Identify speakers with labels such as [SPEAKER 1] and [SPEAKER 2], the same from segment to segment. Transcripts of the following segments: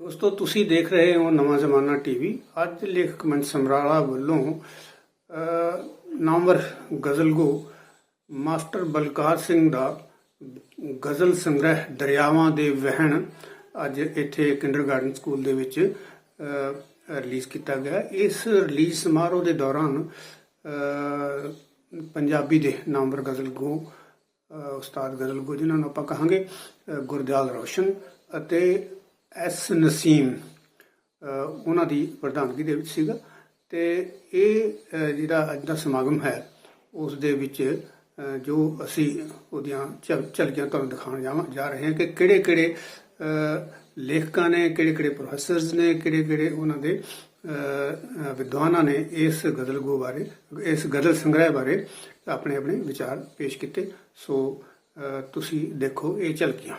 [SPEAKER 1] ਦੋਸਤੋ ਤੁਸੀਂ ਦੇਖ ਰਹੇ ਹੋ ਨਵਾਂ ਜ਼ਮਾਨਾ ਟੀਵੀ। ਅੱਜ ਲੇਖਕ ਮੰਚ ਸਮਰਾਲਾ ਵੱਲੋਂ ਅਹ, ਨਾਮਵਰ ਗਜ਼ਲਗੋ ਮਾਸਟਰ ਬਲਕਾਰ ਸਿੰਘ ਦਾ ਗਜ਼ਲ ਸੰਗ੍ਰਹਿ ਦਰਿਆਵਾਂ ਦੇ ਵਹਿਣ ਅੱਜ ਇੱਥੇ ਕਿੰਡਰਗਾਰਟਨ ਸਕੂਲ ਦੇ ਵਿੱਚ ਰਿਲੀਜ਼ ਕੀਤਾ ਗਿਆ। ਇਸ ਰਿਲੀਜ਼ ਸਮਾਰੋਹ ਦੇ ਦੌਰਾਨ ਪੰਜਾਬੀ ਦੇ ਨਾਮਵਰ ਗਜ਼ਲਗੋ ਅਹ ਉਸਤਾਦ ਗਜ਼ਲਗੋ ਜਿਨ੍ਹਾਂ ਨੂੰ ਆਪਾਂ ਕਹਾਂਗੇ ਗੁਰਦਿਆਲ ਰੋਸ਼ਨ ਅਤੇ ਐਸ ਨਸੀਮ ਉਹਨਾਂ ਦੀ ਪ੍ਰਧਾਨਗੀ ਦੇ ਵਿੱਚ ਸੀਗਾ। ਤੇ ਇਹ ਜਿਹੜਾ ਅੱਜ ਦਾ ਸਮਾਗਮ ਹੈ, ਉਸ ਦੇ ਵਿੱਚ ਜੋ ਅਸੀਂ ਉਹਦੀਆਂ ਝਲ- ਝਲਕੀਆਂ ਤੁਹਾਨੂੰ ਦਿਖਾਉਣ ਜਾਵਾਂ, ਜਾ ਰਹੇ ਹਾਂ ਕਿ ਕਿਹੜੇ ਕਿਹੜੇ ਲੇਖਕਾਂ ਨੇ ਕਿਹੜੇ ਕਿਹੜੇ ਪ੍ਰੋਫੈਸਰਸ ਨੇ ਕਿਹੜੇ ਕਿਹੜੇ ਉਹਨਾਂ ਦੇ ਵਿਦਵਾਨਾਂ ਨੇ ਇਸ ਗਜ਼ਲ ਗੋ ਬਾਰੇ, ਇਸ ਗਜ਼ਲ ਸੰਗ੍ਰਹਿ ਬਾਰੇ ਆਪਣੇ ਆਪਣੇ ਵਿਚਾਰ ਪੇਸ਼ ਕੀਤੇ। ਸੋ ਤੁਸੀਂ ਦੇਖੋ ਇਹ ਝਲਕੀਆਂ।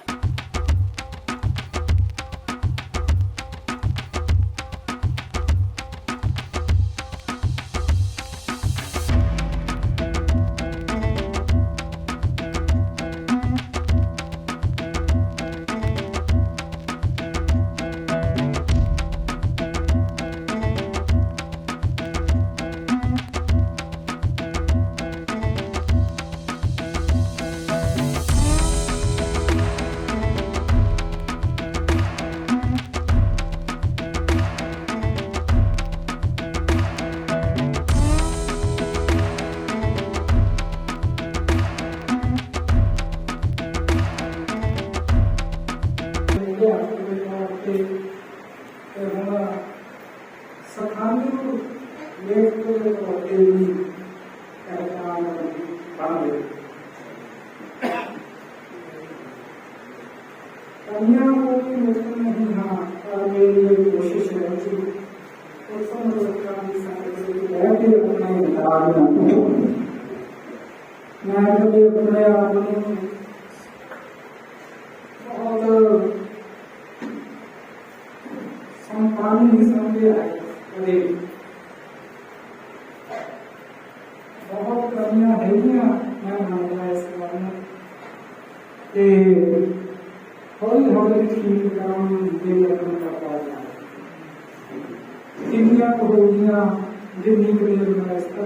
[SPEAKER 2] ਜਿੰਨੀ ਕੁ ਦੇਰ ਮੈਂ ਇਸ ਕਰ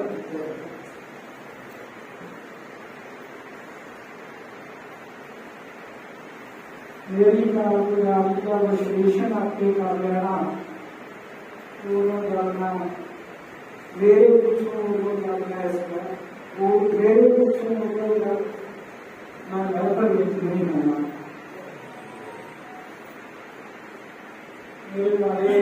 [SPEAKER 2] ਮੇਰੀ ਨਾਲ ਕੋਈ ਆਪ ਦਾ ਵਿਸ਼ਲੇਸ਼ਣ ਆਪੇ ਕਰ ਲੈਣਾ ਉਹ ਕਰਨਾ ਮੇਰੇ ਪਿੱਛੋਂ ਉਹ ਕਰਨਾ ਇਸ ਦਾ ਉਹ ਮੇਰੇ ਪਿੱਛੋਂ ਉਹ ਕਰ ਮੈਂ ਬਿਹਤਰ ਵਿੱਚ ਨਹੀਂ ਹੋਣਾ ਮੇਰੇ ਬਾਰੇ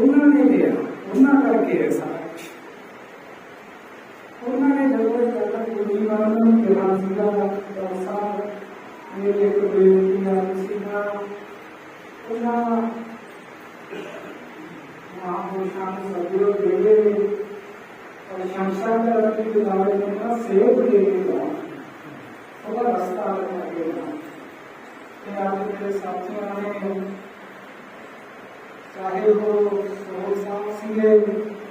[SPEAKER 2] ਮੈਨੂੰ ਲੱਗਦਾ ਕਾਫੀ ਪ੍ਰਸ਼ੰਸਾ ਕਰਤੀ ਉਹਨੇ ਵੀ ਨਾਮ ਬਣਾ ਹੈਗਾ ਜਿੰਨੀ ਸੀ ਕਾਫੀ ਵੈਸੇ ਤਾਂ ਉਹ ਕਹਿੰਦੇ ਉਹ ਪ੍ਰਸ਼ੰਸਾ ਹੀ ਦੇਣਾ ਕਿ ਖੁਰਾਕ ਦਾ ਵੀ ਸਾਰਾ ਨਹੀਂ ਕਰਦਾ ਮੈਂ ਵੀ ਸਧਾਰਨ ਬੰਦਾ ਮੈਂ ਵੀ ਸੁਣ ਕੇ ਪੂਰਾ ਬਦਲਾ ਨਾਲ ਇਹ ਵੀ ਜਦੋਂ ਇਹ ਮੇਰੀ ਸਵਾਸ ਸਮਾਂ ਬੈਠੇ ਮੈਂ ਉਹਨਾਂ ਦਾ ਬਹੁਤ ਸ਼ੁਕਰੀਆ ਉਹਨਾਂ ਨੇ ਅਨੀਸ਼ੀਏਟ ਉਹਨਾਂ ਨੇ ਲਿਆ ਉਹਨਾਂ ਕਰਕੇ ਹੈ ਸਾਰਾ ਕੁਛ ਉਹਨਾਂ ਨੇ ਜਦੋਂ ਇਹ ਗੱਲ ਪੂਰੀ ਵਾਰ ਨੂੰ ਕਿਹਾ ਸੀਗਾ ਡਾਕਟਰ ਸਾਹਿਬ ਮੇਰੇ ਇੱਕ ਬੇਨਤੀ ਆ ਸੀਗਾ ਉਹਨਾਂ ਮਹਾਪੁਰਸ਼ਾਂ ਨੂੰ ਸਭਿਓ ਦੇ ਪ੍ਰਸ਼ੰਸਾ ਕਰਨ ਦੀ ਬਜਾਏ ਉਹਨਾਂ ਸੇਵ ਦੇ ਕੇ ਜਾਣਾ ਉਹਦਾ ਰਸਤਾ ਬਣਾ ਕੇ ਜਾਣਾ ਤੇ ਅੱਜ ਮੇਰੇ ਸਾਥੀਆਂ ਨੇ ਚਾਹੇ ਉਹ ਸੋਹਲ ਸਾਹਿਬ ਸੀਗੇ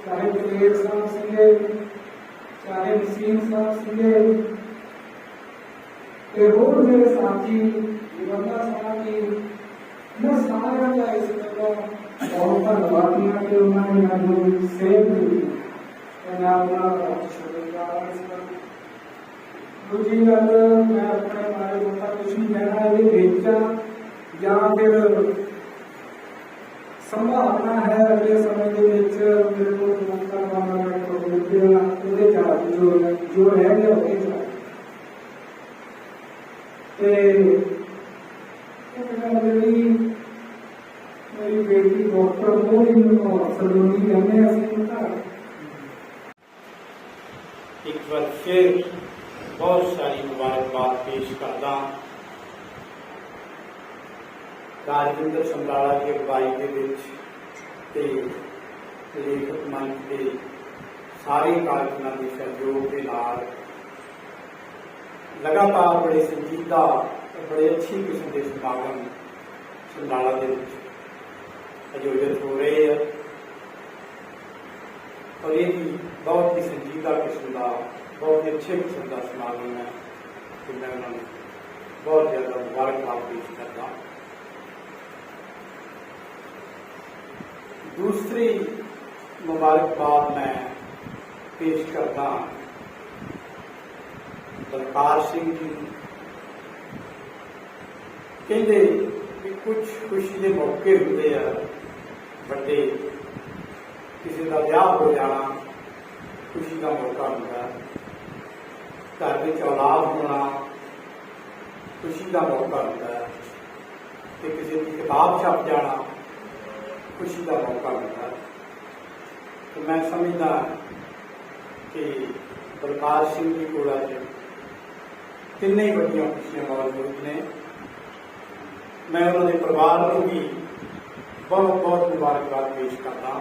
[SPEAKER 2] ਚਾਹੇ ਦਲੇਰ ਸਾਹਿਬ ਸੀਗੇ ਚਾਹੇ ਵਸੀਮ ਸਾਹਿਬ ਸੀਗੇ ਤੇ ਹੋਰ ਮੇਰੇ ਸਾਥੀ ਜੀਵਨਾ ਸਾਹਿਬ ਜੀ ਮੈਂ ਸਾਰਿਆਂ ਦਾ ਇਸ ਤਰ੍ਹਾਂ ਬਹੁਤ ਧੰਨਵਾਦ ਹਾਂ ਕਿ ਉਹਨਾਂ ਨੇ ਮੈਨੂੰ ਸੇਵ ਕੀਤੀ ਤੇ ਮੈਂ ਉਹਨਾਂ ਦਾ ਬਹੁਤ ਸ਼ੁਕਰਗੁਜ਼ਾਰ ਹਾਂ ਇਸ ਦਾ ਦੂਜੀ ਗੱਲ ਮੈਂ ਆਪਣੇ ਬਾਰੇ ਬਹੁਤਾ ਕੁਝ ਨਹੀਂ ਕਹਿਣਾ ਇਹ ਵੇਚਾਂ ਜਾਂ ਫਿਰ ਸੰਭਾਵਨਾ ਹੈ ਅਗਲੇ ਸਮੇਂ ਦੇ ਵਿੱਚ ਮੇਰੇ ਕੋਲ ਮੌਕਾ ਪਾਉਣਾ ਮੈਂ ਪ੍ਰੋਗਰਾਮ ਉਹਦੇ ਜਾ ਜੋ ਜੋ ਰਹਿ ਗਿਆ ਉਹਦੇ ਜਾ ਤੇ ਇਹ ਗੱਲ ਜਿਹੜੀ ਮੇਰੀ ਬੇਟੀ ਡਾਕਟਰ ਮੋਹਰੀ ਨੂੰ ਸਲੋਨੀ ਕਹਿੰਦੇ ਆ ਅਸੀਂ ਉਹਦਾ।
[SPEAKER 3] ਇੱਕ ਵਾਰ ਫਿਰ ਬਹੁਤ ਸਾਰੀ ਮੁਬਾਰਕਬਾਦ ਪੇਸ਼ ਕਰਦਾ ਰਾਜਵਿੰਦਰ ਸਮਰਾਲਾ ਦੀ ਅਗਵਾਈ ਦੇ ਵਿੱਚ ਤੇ ਲੇਖਕ ਮੰਚ ਦੇ ਸਾਰੇ ਕਾਰਜਨਾਂ ਦੇ ਸਹਿਯੋਗ ਦੇ ਨਾਲ ਲਗਾਤਾਰ ਬੜੇ ਸੰਜੀਦਾ ਤੇ ਬੜੇ ਅੱਛੀ ਕਿਸਮ ਦੇ ਸਮਾਗਮ ਸਮਰਾਲਾ ਦੇ ਵਿੱਚ ਆਯੋਜਿਤ ਹੋ ਰਹੇ ਆ। ਔਰ ਇਹ ਵੀ ਬਹੁਤ ਹੀ ਸੰਜੀਦਾ ਕਿਸਮ ਦਾ, ਬਹੁਤ ਹੀ ਅੱਛੇ ਕਿਸਮ ਦਾ ਸਮਾਗਮ ਹੈ ਤੇ ਮੈਂ ਉਹਨਾਂ ਨੂੰ ਬਹੁਤ ਜ਼ਿਆਦਾ ਮੁਬਾਰਕਬਾਦ ਪੇਸ਼ ਕਰਦਾ ਦੂਸਰੀ ਮੁਬਾਰਕਬਾਦ ਮੈਂ ਪੇਸ਼ ਕਰਦਾ ਬਲਕਾਰ ਸਿੰਘ ਜੀ ਕਹਿੰਦੇ ਕਿ ਕੁਝ ਖੁਸ਼ੀ ਦੇ ਮੌਕੇ ਹੁੰਦੇ ਆ, ਵੱਡੇ ਕਿਸੇ ਦਾ ਵਿਆਹ ਹੋ ਜਾਣਾ, ਖੁਸ਼ੀ ਦਾ ਮੌਕਾ ਹੁੰਦਾ ਘਰ ਵਿੱਚ ਔਲਾਦ ਹੋਣਾ, ਖੁਸ਼ੀ ਦਾ ਮੌਕਾ ਹੁੰਦਾ ਹੈ। ਤੇ ਕਿਸੇ ਦੀ ਕਿਤਾਬ ਛਪ ਜਾਣਾ ਖੁਸ਼ੀ ਦਾ ਮੌਕਾ ਹੁੰਦਾ ਹੈ ਤੇ ਮੈਂ ਸਮਝਦਾ ਕਿ ਬਲਕਾਰ ਸਿੰਘ ਜੀ ਕੋਲ ਅੱਜ ਤਿੰਨੇ ਹੀ ਵੱਡੀਆਂ ਖੁਸ਼ੀਆਂ ਮੌਜੂਦ ਨੇ। ਮੈਂ ਉਹਨਾਂ ਦੇ ਪਰਿਵਾਰ ਨੂੰ ਵੀ ਬਹੁਤ ਬਹੁਤ ਮੁਬਾਰਕਬਾਦ ਪੇਸ਼ ਕਰਦਾ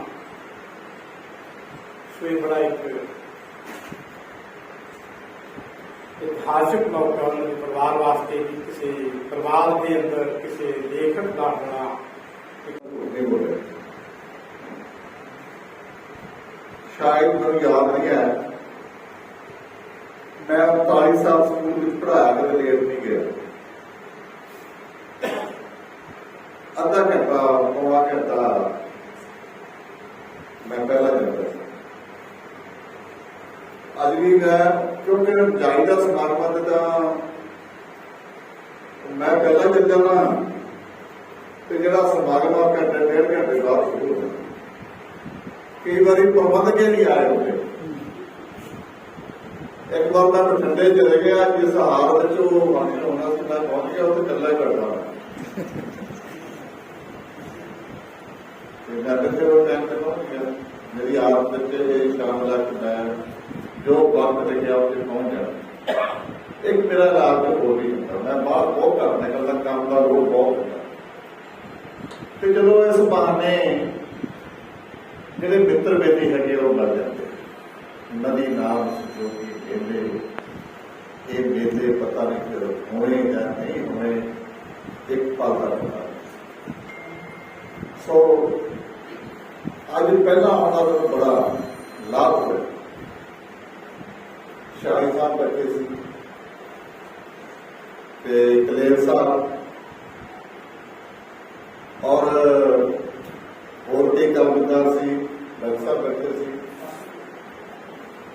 [SPEAKER 3] ਸੋ ਇਹ ਬੜਾ ਇੱਕ ਇਤਿਹਾਸਕ ਮੌਕਾ ਉਹਨਾਂ ਦੇ ਪਰਿਵਾਰ ਵਾਸਤੇ ਵੀ ਕਿਸੇ ਪਰਿਵਾਰ ਦੇ ਅੰਦਰ ਕਿਸੇ ਲੇਖਕ ਦਾ ਹੋਣਾ ਇੱਕ
[SPEAKER 4] ਨਹੀਂ ਬੋਲੇ ਸ਼ਾਇਦ ਮੈਨੂੰ ਯਾਦ ਨਹੀਂ ਹੈ। ਮੈਂ 39 ਸਾਲ ਸਕੂਲ ਵਿੱਚ ਪੜ੍ਹਾਇਆ, ਕਦੇ ਲੇਟ ਨਹੀਂ ਗਿਆ। ਅੱਧਾ ਘੰਟਾ, ਪੌਣਾ ਘੰਟਾ। ਮੈਂ ਪਹਿਲਾਂ ਜਾਂਦਾ ਸੀ। ਅੱਜ ਵੀ ਮੈਂ, ਕਿਉਂਕਿ ਜਾਈਦਾ ਸਮਾਗਮਾਂ ਤੇ ਤਾਂ ਮੈਂ ਪਹਿਲਾਂ ਚੱਲ ਜਾਣਾ ਤੇ ਜਿਹੜਾ ਸਮਾਗਮ ਆ ਘੰਟੇ, ਡੇਢ ਘੰਟੇ ਬਾਅਦ ਸ਼ੁਰੂ ਕਈ ਵਾਰੀ ਪ੍ਰਬੰਧਕ ਹੀ ਨਹੀਂ ਆਏ ਹੁੰਦੇ ਇੱਕ ਵਾਰ ਮੈਂ ਬਠਿੰਡੇ ਚਲੇ ਗਿਆ, ਜਿਸ ਹਾਲ ਵਿੱਚ ਉਹ ਵਾਂਝਣ ਹੋਣਾ ਸੀ, ਮੈਂ ਪਹੁੰਚ ਗਿਆ, ਉੱਥੇ ਇਕੱਲਾ ਹੀ ਕਰਦਾ ਤੇ ਮੈਂ ਕਿਤੇ ਉਹ ਟਾਈਮ ਤੇ ਪਹੁੰਚ ਗਿਆ। ਮੇਰੀ ਆਦਤ ਵਿੱਚ ਇਹ ਸ਼ਾਮਲ ਹੈ ਮੈਂ ਜੋ ਵਕਤ ਲੱਗਿਆ ਉੱਥੇ ਪਹੁੰਚ ਜਾਣਾ ਇੱਕ ਮੇਰਾ ਰਾਤ ਹੋ ਨਹੀਂ ਹੁੰਦਾ। ਮੈਂ ਬਾਹਰ ਬਹੁਤ ਕਰਦਾ ਨਿਕਲਦਾ, ਕੰਮ ਦਾ ਰੋਲ ਬਹੁਤ ਹੁੰਦਾ। ਤੇ ਜਦੋਂ ਇਸ ਬਹਾਨੇ ਜਿਹੜੇ ਮਿੱਤਰ ਬੇਟੀ ਹੈਗੇ ਉਹ ਲੱਗ ਜਾਂਦੇ ਨਦੀ ਨਾਮ ਜੋਗੀ ਮੇਲੇ ਇਹ ਮੇਲੇ ਪਤਾ ਨਹੀਂ ਕਿ ਹੋਣੇ ਜਾਂ ਨਹੀਂ ਹੋਣੇ, ਇੱਕ ਪਲ ਦਾ ਪਤਾ ਸੋ, ਅੱਜ ਪਹਿਲਾ ਆਉਣਾ ਤਾਂ ਬੜਾ ਲਾਭ ਹੋਇਆ। ਸ਼ਾਹੀ ਸਾਹਿਬ ਬੈਠੇ ਸੀ। ਤੇ ਕਲੇਰ ਸਾਹਿਬ ਔਰ ਹੋਰ ਕੇ ਕਲਮਦਾਰ ਸੀ। ਡਾਕਟਰ ਸਾਹਿਬ ਬੈਠੇ ਸੀ।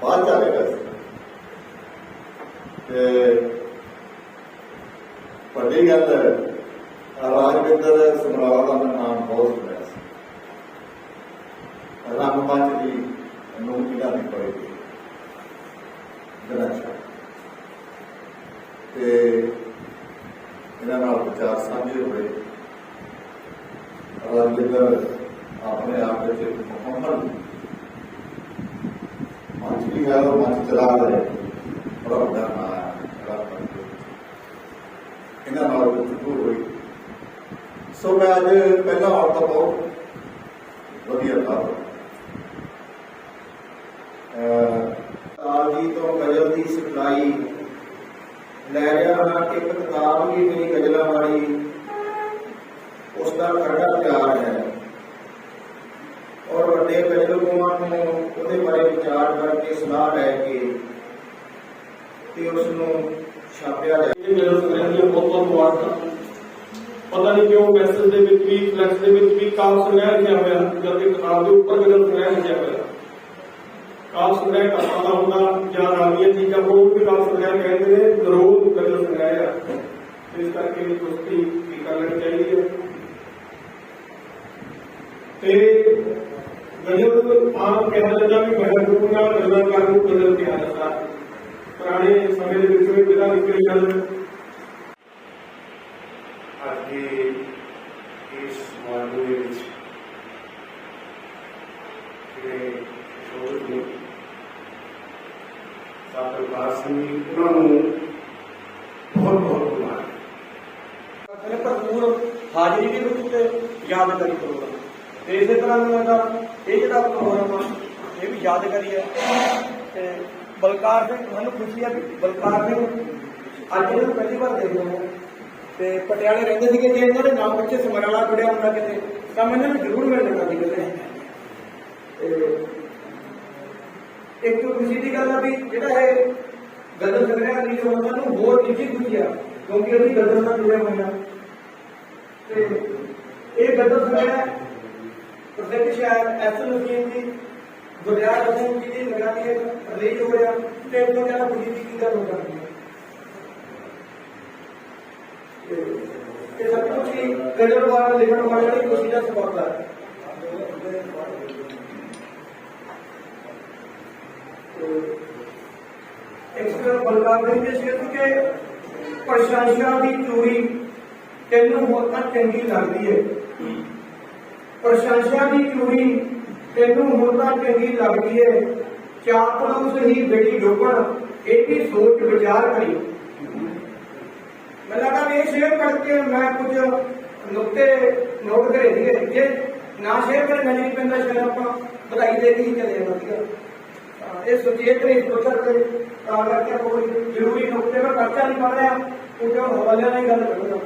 [SPEAKER 4] ਬਾਹਰ ਚਲੇ ਗਏ ਸੀ। ਤੇ ਵੱਡੀ ਗੱਲ ਰਾਜਵਿੰਦਰ ਸਮਰਾਲਾ ਦਾ ਮੈਂ ਨਾਮ ਬਹੁਤ ਸੁਣਿਆ ਸੀ। ਰੰਗਮੰਚ ਜੀ ਨੂੰ ਕਿਹੜਾ ਨਹੀਂ। ਪੜੇਗੀ ਗਣਾਚਾ ਤੇ ਇਹਨਾਂ ਨਾਲ ਵਿਚਾਰ ਸਾਂਝੇ ਹੋਏ। ਰਾਜਵਿੰਦਰ ਆਪਣੇ ਆਪ ਵਿੱਚ ਇੱਕ ਮੁਹੰਮਦ ਮੰਚ ਵੀ ਹੈ ਉਹ ਮੰਚ ਚਲਾ ਰਹੇ ਬੜਾ ਵੱਡਾ ਨਾਮ ਇਹਨਾਂ ਨਾਲ ਗੁਫ਼ਤਗੂ ਹੋਈ। ਸੋ ਮੈਂ ਅੱਜ ਪਹਿਲਾ ਔਰ ਤਾਂ ਬਹੁਤ ਵਧੀਆ ਲੱਗਾ
[SPEAKER 5] ਕਾਲ ਜੀ ਤੋਂ ਗਜ਼ਲ ਦੀ ਸਿਖਲਾਈ ਲੈ ਰਿਹਾ ਹਾਂ ਇੱਕ ਕਿਤਾਬ ਵੀ ਮੇਰੀ ਗਜ਼ਲਾਂ ਵਾਲੀ, ਉਸ ਦਾ ਖਰੜਾ ਤਿਆਰ ਹੈ। ਵੱਡੇ ਗਜ਼ਲਗੋਆਂ ਨੂੰ ਉਹਦੇ ਬਾਰੇ ਵਿਚਾਰ ਕਰਕੇ ਸਲਾਹ ਲੈ ਕੇ ਤੇ ਉਸ ਨੂੰ ਛਾਪਿਆ ਜਾ
[SPEAKER 6] ਇਹ ਮੇਰੇ ਸੰਗ੍ਰਹਿ ਦੀਆਂ ਬਹੁਤ ਬਹੁਤ ਮੁਬਾਰਕਾਂ। ਪਤਾ ਨਹੀਂ ਕਿਉਂ ਮੈਸੇਜ ਦੇ ਵਿੱਚ ਵੀ ਫਲੈਕਸ ਦੇ ਵਿੱਚ ਵੀ ਕਾਲ ਸੰਗ੍ਰਹਿ ਲਿਖਿਆ ਹੋਇਆ। ਜਦ ਕਿਤਾਬ ਦੇ ਉੱਪਰ ਗਜ਼ਲ ਸੰਗ੍ਰਹਿ ਲਿਖਿਆ ਹੋਇਆ। ਕਾਲ ਸੰਗ੍ਰਹਿ ਕਰਤਾ ਦਾ ਹੁੰਦਾ, ਜਾਂ ਰਾਵੀਆਂ ਚੀਜ਼ਾਂ ਉਹ ਵੀ ਕਾਲ ਸੰਗ੍ਰਹਿ ਕਹਿੰਦੇ ਨੇ ਜ਼ਰੂਰ ਗਜ਼ਲ ਸੰਗ੍ਰਹਿ ਆ। ਇਸ ਕਰਕੇ ਇਹ ਦੋਸਤੀ ਕੀ ਕਰ ਲੈਣੀ ਚਾਹੀਦੀ ਹੈ ਤੇ ਗਜ਼ਲ ਆਮ ਕਿਹਾ ਜਾਂਦਾ ਵੀ ਮਹਿਰੂਮ ਨਾਲ ਗਜ਼ਲ ਕਰਨ ਨੂੰ ਗਜ਼ਲ ਕਿਹਾ ਜਾਂਦਾ ਪੁਰਾਣੇ ਸਮੇਂ ਦੇ ਵਿੱਚ ਵੀ ਬਿਨਾਂ ਲਿਖੇ ਗਜ਼ਲ
[SPEAKER 7] ਅੱਜ ਦੇ ਇਸ ਮਾਮਲੇ ਦੇ ਵਿੱਚ ਜਿਹੜੇ ਸ਼ੋਧ ਨੇ ਸਾਦਰ ਬਾਸੀ ਉਹਨਾਂ ਨੂੰ ਬਹੁਤ ਬਹੁਤ ਧੰਨਵਾਦ
[SPEAKER 6] ਆਪਣੇ ਭਰਪੂਰ
[SPEAKER 8] ਹਾਜ਼ਰੀ ਦੇ ਵਿੱਚ ਤੇ ਯਾਦਗਾਰੀ ਪ੍ਰੋਗਰਾਮ ਤੇ ਇਸੇ ਤਰ੍ਹਾਂ ਨਾਲ ਦਾ ਇਹ ਜਿਹੜਾ ਪ੍ਰੋਗਰਾਮ ਆ ਇਹ ਵੀ ਯਾਦਗਾਰੀ ਹੈ ਤੇ ਬਲਕਾਰ ਸਿੰਘ, ਮੈਨੂੰ ਖੁਸ਼ੀ ਹੈ ਕਿ ਬਲਕਾਰ ਸਿੰਘ ਅੱਜ ਇਹਨਾਂ ਨੂੰ ਪਹਿਲੀ ਵਾਰ ਦੇਖ ਰਹੇ ਤੇ ਪਟਿਆਲੇ ਰਹਿੰਦੇ ਸੀਗੇ ਜੇ ਇਹਨਾਂ ਦੇ ਨਾਮ ਪਿੱਛੇ ਸਮਰਾਲਾ ਜੁੜਿਆ ਹੁੰਦਾ ਕਿਤੇ। ਤਾਂ ਮੈਂ ਇਹਨਾਂ ਜ਼ਰੂਰ ਮਿਲਣ ਸੀ ਕਿਤੇ। ਤੇ ਇੱਕ ਖੁਸ਼ੀ ਦੀ ਗੱਲ ਆ ਵੀ ਜਿਹੜਾ ਇਹ ਗਦਰ ਸੰਗ੍ਰਹਿ ਰਿਲੀਜ਼ ਹੋਣ ਨੂੰ ਹੋਰ ਨਿੱਜੀ ਖੁਸ਼ੀ ਆ, ਕਿਉਂਕਿ ਉਹਦੀ ਗਦਰ ਨਾਲ ਜੁੜਿਆ ਹੋਇਆ। ਤੇ ਇਹ ਗਦਰ ਸੰਗ੍ਰਹਿ ਪ੍ਰਸਿੱਧ ਸ਼ਾਇਰ ਐਸ ਨਸੀਮ ਦੀ ਗੁਰਦਿਆਲ ਸਿੰਘ ਜੀ ਦੀ ਲਗਾਤੀ ਹੈ ਰਿਲੀਜ਼ ਹੋ ਰਿਹਾ। ਤੇ ਇਹ ਤੋਂ ਜ਼ਿਆਦਾ ਖੁਸ਼ੀ ਦੀ ਕੀ ਗੱਲ ਹੋ ਸਕਦੀ ਹੈ? ਤੇ ਇਹ ਸਭ ਕੁਝ ਹੀ ਗਦਰ ਵਾਲਾ ਲਿਖਣ ਵਾਲੇ ਦੀ ਖੁਸ਼ੀ ਦਾ ਸਬਬ ਹੈ ਐਕਸਟਰ ਬਲਕਾਰ ਦੇ ਵਿੱਚ ਇਹ ਕਿ ਪ੍ਰਸ਼ੰਸਾ ਦੀ ਚੋਰੀ ਤੈਨੂੰ ਹੋਰ ਤਾਂ ਚੰਗੀ ਲੱਗਦੀ ਹੈ। ਪ੍ਰਸ਼ੰਸਾ ਦੀ ਚੋਰੀ ਤੈਨੂੰ ਹੋਰ ਤਾਂ ਚੰਗੀ ਲੱਗਦੀ ਹੈ ਚਾਪਲੂਸ ਹੀ ਬੇਟੀ ਡੋਬਣ ਇਹਦੀ ਸੋਚ ਵਿਚਾਰ ਕਰੀ। ਮੈਂ ਲੱਗਾ ਇਹ ਸ਼ੇਅਰ ਕਰਕੇ ਮੈਂ ਕੁਝ ਨੁਕਤੇ ਨੋਟ ਕਰੇ ਸੀਗੇ। ਜੇ ਨਾ ਸ਼ੇਅਰ ਕਰੇ ਨਹੀਂ ਪੈਂਦਾ ਸ਼ਾਇਦ ਆਪਾਂ ਵਧਾਈ ਦੇ ਕੇ ਹੀ ਚਲੇ ਵਧੀਆ। ਤਾਂ ਇਹ ਸੁਚੇਤ ਨਹੀਂ ਸੋਚਰ ਤੇ, ਤਾਂ ਕਰਕੇ ਕੋਈ ਜ਼ਰੂਰੀ ਨੁਕਤੇ ਮੈਂ ਖਰਚਾ ਨਹੀਂ ਪੜ ਰਿਹਾ ਕਿਉਂਕਿ ਉਹ ਹਵਾਲਿਆਂ ਨਾਲ ਹੀ ਗੱਲ ਕਰੂੰਗਾ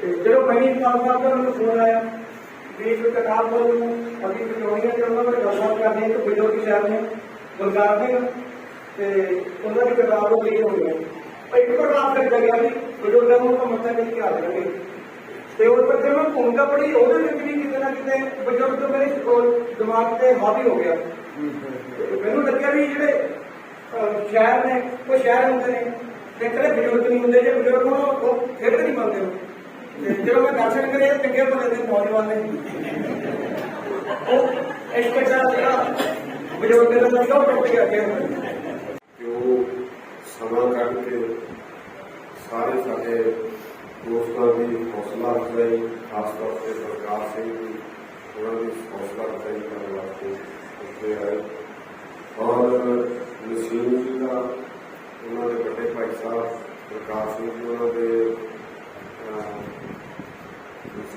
[SPEAKER 8] ਤੇ ਜਦੋਂ ਪਹਿਲੀ ਸਾਲ ਸਾਹਿਬ ਦਾ ਮੈਨੂੰ ਫੋਨ ਆਇਆ ਵੀ ਇੱਕ ਕਿਤਾਬ ਨੂੰ ਅਸੀਂ ਕਲੋਨੀਆਂ ਦੇ ਉਹਨਾਂ ਨਾਲ ਗੱਲਬਾਤ ਕਰਨੀ ਹੈ, ਇੱਕ ਬਜ਼ੁਰਗ ਕੀ ਸ਼ਹਿਰ ਨੇ ਬਲਕਾਰ ਸਿੰਘ ਤੇ ਉਹਨਾਂ ਦੀ ਕਿਤਾਬ ਉਹ ਲਈ ਹੋਈ ਹੈ ਇੱਕ ਪ੍ਰਕਾਰ ਕਰ ਜਗਿਆ ਵੀ ਬਜ਼ੁਰਗਾਂ ਨੂੰ ਤਾਂ ਮੱਥਾ ਟੇਕ ਕੇ ਆ ਜਾਣਗੇ ਤੇ ਉਹ ਪਰ ਜੇ ਮੈਂ ਭੂਮਿਕਾ ਪੜ੍ਹੀ ਉਹਦੇ ਵਿੱਚ ਵੀ ਕਿਤੇ ਨਾ ਕਿਤੇ ਬਜ਼ੁਰਗ ਮੇਰੇ ਉਹ ਦਿਮਾਗ ਤੇ ਹਾਵੀ ਹੋ ਗਿਆ। ਮੈਨੂੰ ਲੱਗਿਆ ਵੀ ਜਿਹੜੇ ਸ਼ਹਿਰ ਨੇ, ਉਹ ਸ਼ਹਿਰ ਹੁੰਦੇ ਨੇ, ਤੇ ਕਦੇ ਬਜ਼ੁਰਗ ਨਹੀਂ ਹੁੰਦੇ, ਜੇ ਬਜ਼ੁਰਗ ਹੋਣ ਉਹ ਫਿਰ ਨਹੀਂ ਮੰਨਦੇ ਉਹ ਤੇ ਜਦੋਂ ਮੈਂ ਦਰਸ਼ਨ ਕਰੇ ਚੰਗੇ ਭਲੇ ਦੇ ਨੌਜਵਾਨ ਨੇ ਉਹ ਇੱਕ ਕੱਚਾ ਜਿਹੜਾ ਬਜ਼ੁਰਗ ਦਾ ਲੱਗਾ ਉਹ ਟੁੱਟ ਗਿਆ ਅੱਗੇ
[SPEAKER 9] ਜੋ ਸਮਾਂ ਕੱਢ ਕੇ ਸਾਰੇ ਸਾਡੇ ਦੋਸਤਾਂ ਦੀ ਹੌਸਲਾ ਅਫਜ਼ਾਈ ਖਾਸ ਤੌਰ ਤੇ ਸਰਕਾਰ ਸਿੰਘ ਦੀ ਉਹਨਾਂ ਦੀ ਹੌਸਲਾ ਅਫਜ਼ਾਈ ਕਰਨ ਵਾਸਤੇ ਉੱਥੇ ਆਏ ਔਰ ਨਸੀਮ ਜੀ ਦਾ ਉਹਨਾਂ ਦੇ ਵੱਡੇ ਭਾਈ ਸਾਹਿਬ ਪ੍ਰਕਾਸ਼ ਸਿੰਘ ਜੀ ਉਹਨਾਂ ਦੇ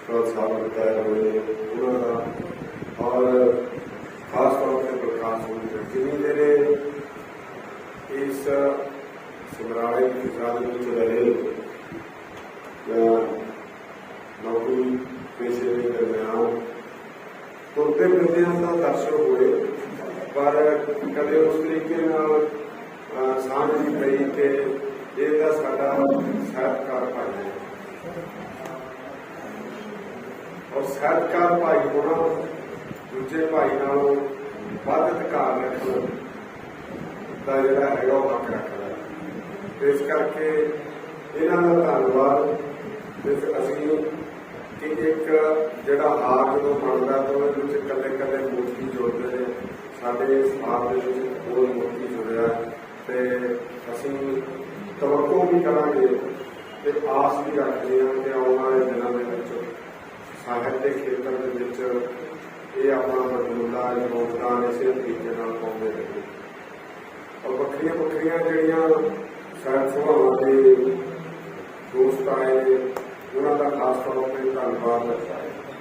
[SPEAKER 9] ਪ੍ਰਿੰਸੀਪਲ ਸਾਹਿਬ ਰਿਟਾਇਰ ਹੋਏ ਨੇ, ਉਹਨਾਂ ਦਾ ਔਰ ਖਾਸ ਤੌਰ ਤੇ ਪ੍ਰਕਾਸ਼ ਸਿੰਘ ਜੀ ਜਿਵੇਂ ਇਸ ਸਮਰਾਲੇ ਦੀ ਫਸਾਦ ਵਿੱਚ ਰਹੇ ਜਾਂ ਨੌਕਰੀ ਪੇਸ਼ੇ ਦੇ ਦਰਮਿਆਨ ਤੁਰਦੇ ਫਿਰਦਿਆਂ ਦਾ ਦਰਸ਼ਨ ਹੋਏ ਪਰ ਕਦੇ ਉਸ ਤਰੀਕੇ ਨਾਲ ਸਾਂਝ ਨਹੀਂ ਪਈ ਕਿ ਇਹ ਤਾਂ ਸਾਡਾ ਸਾਹਿਤਕਾਰ ਭਾਈ ਹੈ ਔਰ ਸਾਹਿਤਕਾਰ ਭਾਈ ਹੋਣਾ ਦੂਜੇ ਭਾਈ ਨਾਲੋਂ ਵੱਧ ਅਧਿਕਾਰ ਰੱਖਣਾ ਦਾ ਜਿਹੜਾ ਹੈਗਾ ਉਹ ਹੱਕ ਰੱਖਦਾ ਇਸ ਕਰਕੇ ਇਹਨਾਂ ਦਾ ਧੰਨਵਾਦ। ਤੇ ਅਸੀਂ ਕਿ ਇੱਕ ਜਿਹੜਾ ਹਾਰ ਜਦੋਂ ਬਣਦਾ ਤਾਂ ਉਹਦੇ ਵਿੱਚ ਇਕੱਲੇ ਇਕੱਲੇ ਮੂਰਤੀ ਜੋੜਦੇ ਨੇ। ਸਾਡੇ ਸਮਾਜ ਦੇ ਵਿੱਚ ਹੋਰ ਮੂਰਤੀ ਜੁੜਿਆ ਹੈ ਤੇ ਅਸੀਂ ਤਵੱਕੋ ਵੀ ਕਰਾਂਗੇ ਤੇ ਆਸ ਵੀ ਰੱਖਦੇ ਹਾਂ ਕਿ ਆਉਣ ਵਾਲੇ ਦਿਨਾਂ ਦੇ ਵਿੱਚ ਸਾਹਿਤ ਦੇ ਖੇਤਰ ਦੇ ਵਿੱਚ ਇਹ ਆਪਣਾ ਮੌਜੂਦਾ ਯੋਗਦਾਨ ਇਸੇ ਤਰੀਕੇ ਨਾਲ ਪਾਉਂਦੇ ਰਹੇ ਔਰ ਵੱਖਰੀਆਂ ਵੱਖਰੀਆਂ ਜਿਹੜੀਆਂ ਸਾਹਿਤ ਸਭਾਵਾਂ ਦੇ ਦੋਸਤ ਆਏ ਨੇ ਉਹਨਾਂ ਦਾ ਖਾਸ ਤੌਰ ਤੇ ਧੰਨਵਾਦ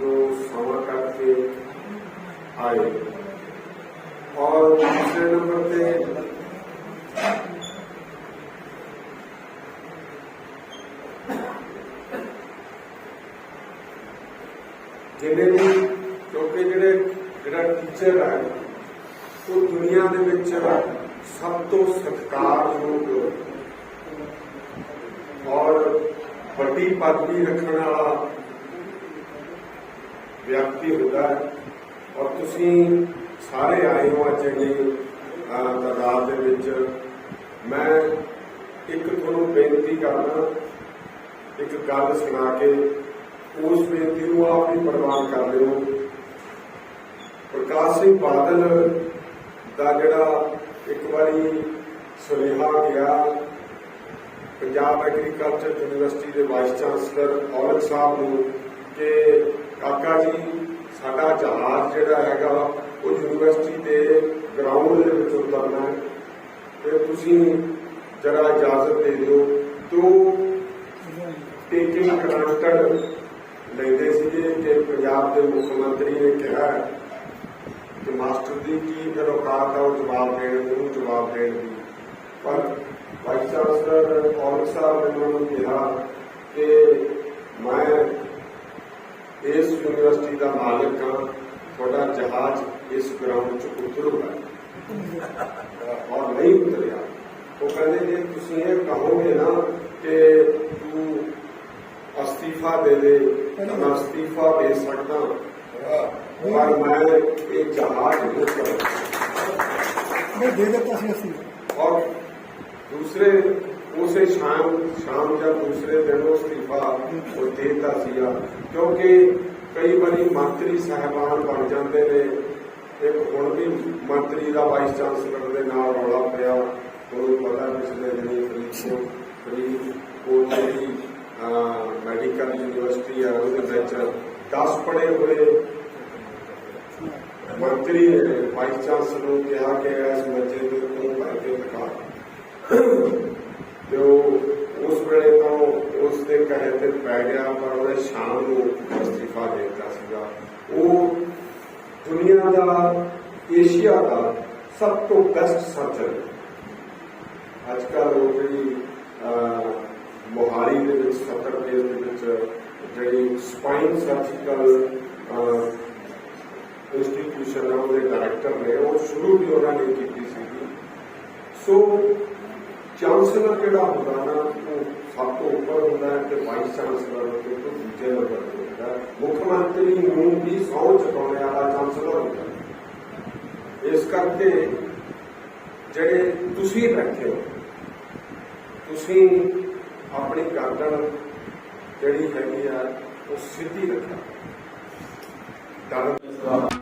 [SPEAKER 9] ਜੋ ਸਮਾਂ ਕੱਢ ਕੇ ਆਏ ਔਰ ਦੂਸਰੇ ਨੰਬਰ ਤੇ ਜਿਹਨੇ ਵੀ ਕਿਉਂਕਿ ਜਿਹੜੇ, ਜਿਹੜਾ ਟੀਚਰ ਹੈ ਉਹ ਦੁਨੀਆ ਦੇ ਵਿੱਚ ਸਭ ਤੋਂ ਸਤਿਕਾਰਯੋਗ ਔਰ ਵੱਡੀ ਪਦਵੀ ਰੱਖਣ ਵਾਲਾ ਵਿਅਕਤੀ ਹੁੰਦਾ ਹੈ। ਔਰ ਤੁਸੀਂ ਸਾਰੇ ਆਏ ਹੋ ਅੱਜ ਇੰਨੀ ਤਾਦਾਦ ਦੇ ਵਿੱਚ। ਮੈਂ ਇੱਕ ਤੁਹਾਨੂੰ ਬੇਨਤੀ ਕਰਨਾ ਇੱਕ ਗੱਲ ਸੁਣਾ ਕੇ ਉਸ ਬੇਨਤੀ ਨੂੰ ਆਪ ਵੀ ਪ੍ਰਵਾਨ ਕਰ ਲਿਓ। ਪ੍ਰਕਾਸ਼ ਸਿੰਘ ਬਾਦਲ ਦਾ ਜਿਹੜਾ ਇੱਕ ਵਾਰੀ ਸੁਨੇਹਾ ਗਿਆ ਪੰਜਾਬ ਐਗਰੀਕਲਚਰ ਯੂਨੀਵਰਸਿਟੀ ਦੇ ਵਾਈਸ ਚਾਂਸਲਰ ਔਲਖ ਸਾਹਿਬ ਨੂੰ ਕਿ ਕਾਕਾ ਜੀ ਸਾਡਾ ਜਹਾਜ਼ ਜਿਹੜਾ ਹੈਗਾ ਉਹ ਯੂਨੀਵਰਸਿਟੀ ਦੇ ਗਰਾਊਂਡ ਦੇ ਵਿੱਚ ਉਤਰਨਾ ਹੈ। ਤੇ ਤੁਸੀਂ ਜਰਾ ਇਜਾਜ਼ਤ ਦੇ ਦਿਓ। ਤੋਂ ਟੇਕਿੰਗ ਗ੍ਰਾਂਟਡ ਲੈਂਦੇ ਸੀਗੇ ਕਿ ਪੰਜਾਬ ਦੇ ਮੁੱਖ ਮੰਤਰੀ ਨੇ ਕਿਹਾ ਕਿ ਮਾਸਟਰ ਦੀ ਕੀ ਫਿਰ ਔਕਾਤ ਆ ਉਹ ਜਵਾਬ ਦੇਣ ਨੂੰ ਜਵਾਬ ਦੇਣ ਦੀ ਪਰ ਵਾਈਸ ਚਾਂਸਲਰ ਔਰੰਗ ਸਾਹਿਬ ਨੇ ਮੈਨੂੰ ਕਿਹਾ ਕਿ ਮੈਂ ਇਸ ਯੂਨੀਵਰਸਿਟੀ ਦਾ ਮਾਲਕ ਹਾਂ ਤੁਹਾਡਾ ਜਹਾਜ਼ ਇਸ ਗਰਾਊਂਡ 'ਚ ਉਤਰੂਗਾ ਔਰ ਨਹੀਂ ਉਤਰਿਆ ਉਹ ਕਹਿੰਦੇ ਜੇ ਤੁਸੀਂ ਇਹ ਕਹੋਗੇ ਨਾ ਕਿ ਤੂੰ ਅਸਤੀਫਾ ਦੇ ਦੇ ਤਾਂ ਮੈਂ ਅਸਤੀਫਾ ਦੇ ਸਕਦਾ ਪਰ ਮੈਂ ਇਹ ਜਹਾਜ਼ ਉਤਰਦਾ
[SPEAKER 2] ਮੈਂ ਦੇ ਦਿੱਤਾ ਸੀ ਅਸੀਂ।
[SPEAKER 9] ਔਰ ਦੂਸਰੇ ਉਸੇ ਸ਼ਾਮ ਸ਼ਾਮ ਜਾਂ ਦੂਸਰੇ ਦਿਨ ਉਹ ਅਸਤੀਫਾ ਉਹ ਦੇਤਾ ਸੀਗਾ ਕਿਉਂਕਿ ਕਈ ਵਾਰੀ ਮੰਤਰੀ ਸਾਹਿਬਾਨ ਬਣ ਜਾਂਦੇ ਨੇ। ਇੱਕ ਹੁਣ ਵੀ ਮੰਤਰੀ ਦਾ ਵਾਈਸ ਚਾਂਸਲਰ ਦੇ ਨਾਲ ਰੌਲਾ ਪਿਆ। ਤੁਹਾਨੂੰ ਪਤਾ ਪਿਛਲੇ ਦਿਨੀ ਫਰੀਦਕੋਟ ਫਰੀਦਕੋਟ ਜਿਹੜੀ ਮੈਡੀਕਲ ਯੂਨੀਵਰਸਿਟੀ ਹੈ ਉਹਦੇ ਵਿੱਚ 10 ਪੜੇ ਹੋਏ ਮੰਤਰੀ ਨੇ ਵਾਈਸ ਚਾਂਸਲਰ ਨੂੰ ਕਿਹਾ ਕਿ ਇਸ ਬੱਚੇ ਦੇ ਤੋਂ ਕਰਕੇ ਦਿਖਾ। ਤੇ ਉਹ ਉਸ ਵੇਲੇ ਤੋਂ ਉਸ ਦੇ ਕਹੇ ਤੇ ਪੈ ਗਿਆ, ਪਰ ਉਹਨੇ ਸ਼ਾਮ ਨੂੰ ਅਸਤੀਫਾ ਦੇ ਦਿੱਤਾ ਸੀਗਾ। ਉਹ ਦੁਨੀਆ ਦਾ, ਏਸ਼ੀਆ ਦਾ ਸਭ ਤੋਂ ਬੈਸਟ ਸਰਜਨ ਅੱਜ ਕੱਲ੍ਹ ਉਹ ਜਿਹੜੀ ਮੋਹਾਲੀ ਦੇ ਵਿੱਚ ਸੱਤਰ ਫੇਜ਼ ਦੇ ਵਿੱਚ ਜਿਹੜੀ ਸਪਾਈਨ ਸਰਜੀਕਲ ਇੰਸਟੀਟਿਊਸ਼ਨ ਹੈ ਉਹਦੇ ਡਾਇਰੈਕਟਰ ਨੇ ਉਹ ਸ਼ੁਰੂ ਵੀ ਉਹਨਾਂ ਨੇ ਕੀਤੀ ਸੀਗੀ ਸੋ ਚਾਂਸਲਰ ਜਿਹੜਾ ਹੁੰਦਾ ਨਾ ਉਹ ਸਭ ਤੋਂ ਉੱਪਰ ਹੁੰਦਾ ਹੈ ਤੇ ਵਾਈਸ ਚਾਂਸਲਰ ਉਹਦੇ ਤੋਂ ਦੂਜੇ ਨੰਬਰ ਤੇ ਹੁੰਦਾ ਹੈ। ਮੁੱਖ ਮੰਤਰੀ ਨੂੰ ਵੀ ਸਹੁੰ ਚੁਕਾਉਣ ਵਾਲਾ ਚਾਂਸਲਰ ਹੁੰਦਾ ਹੈ। ਇਸ ਕਰਕੇ ਜਿਹੜੇ ਤੁਸੀਂ ਬੈਠੇ ਹੋ ਤੁਸੀਂ ਆਪਣੀ ਗਰਦਨ ਜਿਹੜੀ ਹੈਗੀ ਆ ਉਹ ਸਿੱਧੀ ਰੱਖਿਆ ਡਰ